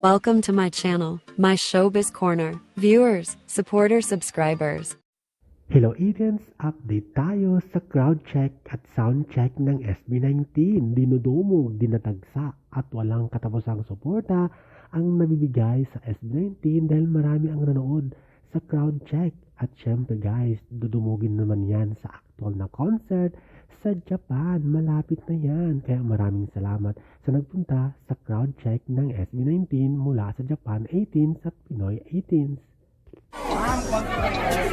Welcome to my channel, my showbiz corner. Viewers, supporters, subscribers. Hello Agents! Update tayo sa crowd check at sound check ng SB19. Dinudumog, dinatagsa at walang katapusang suporta ang nabibigay sa SB19 dahil marami ang nanood sa crowd check. At syempre guys, dudumugin naman yan sa actual na concert sa Japan. Malapit na yan. Kaya maraming salamat sa nagpunta sa crowd check ng SB19 mula sa Japan 18 at Pinoy 18.